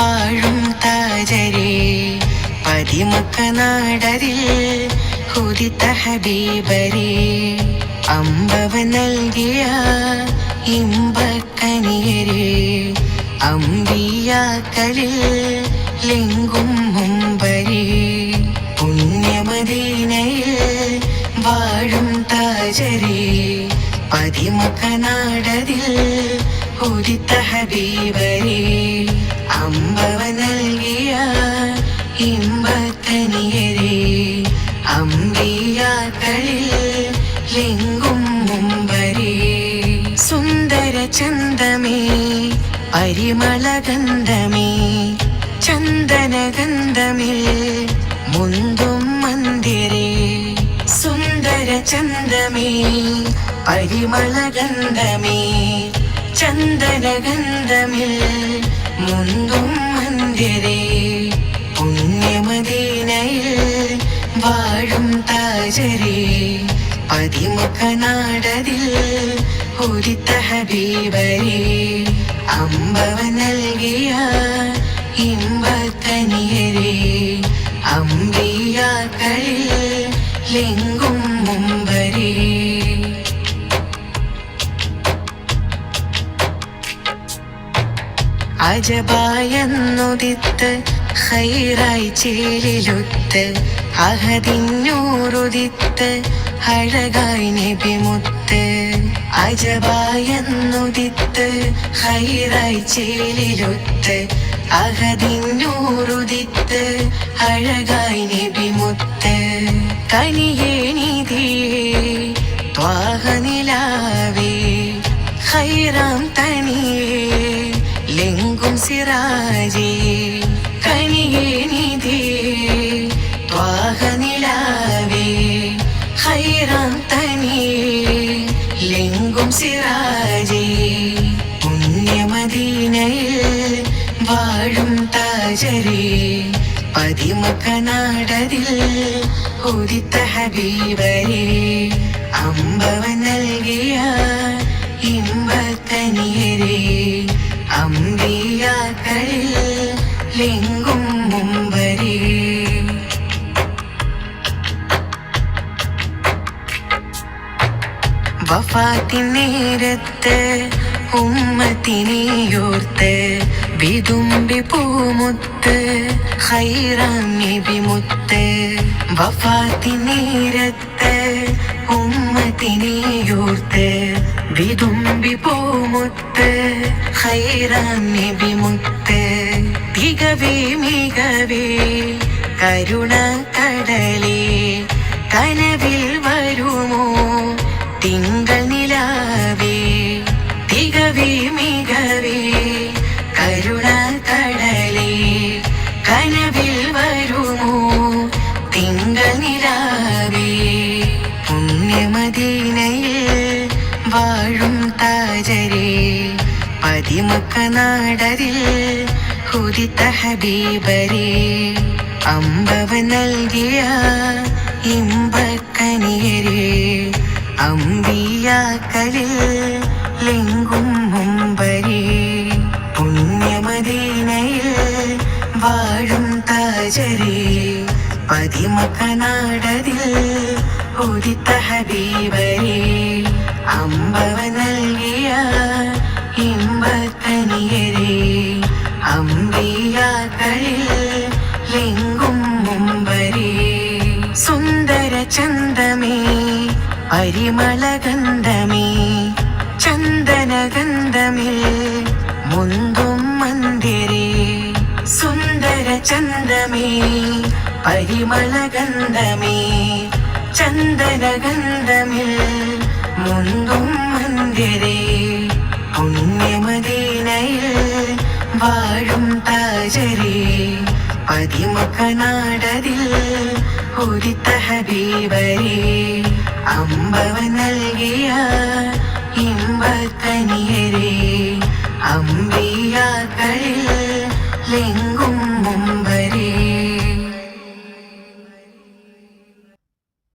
വാഴും താജരെ. പതിമക്ക നാടരിൽ ഹുദിത്ത ഹബീബരെ അമ്പവ നൽകിയ ഇമ്പക്കനിയരെ. അമ്പിയാക്കളിൽ ലിംഗും മുമ്പരെ. പുണ്യമദീനയിൽ വാഴും താജരെ. പതിമക്ക നാടരിൽ അമ്പവ നൽകിയ ഇമ്പത്തനിയരെ അമ്പിയാക്കളിൽ ലിംഗും മുമ്പരേ. സുന്ദര ചന്ദമേ പരിമളഗന്ധമേ ചന്ദനഗന്ധമിൽ മുന്തും മന്ദിരേ. സുന്ദര ചന്ദമേ പരിമളഗന്ധമേ ചന്ദനഗന്ധമിൽ മുന്തും മന്ദിരേ പുണ്യമദീനയിൽ വാഴും താജരേ. പതിമുഖ നാടതിൽ ഉദിത്ത ഹബീബരെ. അമ്പവ നൽകിയ അജബായെന്നുദിത്ത് ഹൈറായി ചേലിലുത്ത് അഹദിഞ്ഞൂറുദിത്ത് അഴകായി നബിമുത്ത് അജബായെന്നുദിത്ത് ഹൈറായി ചേലിലുത്ത് അഹദിഞ്ഞൂറുദിത്ത് അഴകായി നബിമുത്ത് കനിയേനിധിയേ ത്വാഹനിലാവേ ഹൈറാം തന്നെ സിറാജേ കനിയേ നിധി ത്വാഹനിലാവേ ഹൈറാം തനിയേ ലിംഗും സിറാജേ പുണ്യമദീനയിൽ വാഴും താജരേ പതിമക്ക നാടതിൽ ഉദിത്ത ഹബീബരെ അമ്പവ നൽകിയ ഇമ്പത്തനിയരെ. അമ്പിയാക്കളിൽ ലിംഗും മുമ്പരി. വഫാത്തിൻ നേരത്ത് ഉമ്മത്തിനെയോർത്ത് വിതുമ്പി പൂമുത്ത് ഹൈറാം നബിമുത്ത് വഫാത്തിൻ നേരത്ത് ഉമ്മത്തിനെയോർത്ത് വിതുമ്പി പൂമുത്ത് ഹൈറാം നബിമുത്ത് തികവേ മികവേ കരുണ കടലേ കനവിൽ വരുമോ? തിങ്കൾ പതിമുഖ നാടരിൽ ഹബീബരെ അമ്പവ നൽകിയ ഇമ്പക്കനിയരെ അമ്പിയാക്കലിൽ ലിംഗും മുമ്പരേ പുണ്യമദീനയിൽ വാഴും താജരേ പതിമുഖ നാടതിൽ ഉദിത്ത ഹബീബരെ അമ്പവ സുന്ദര ചന്ദമേ അരിമളഗന്ധമേ ചന്ദനഗന്ധമിൽ മുന്തും മന്ദിരേ. സുന്ദര ചന്ദമേ അരിമളഗന്ധമേ ചന്ദനഗന്ധമിൽ മുന്തും മന്ദിരേ. പുണ്യമദീനയിൽ വാഴും താജരേ നാടതിൽ ഉദിത്ത ഹബീബരെ അമ്പവ നൽകിയ ഇമ്പത്തനിയരേ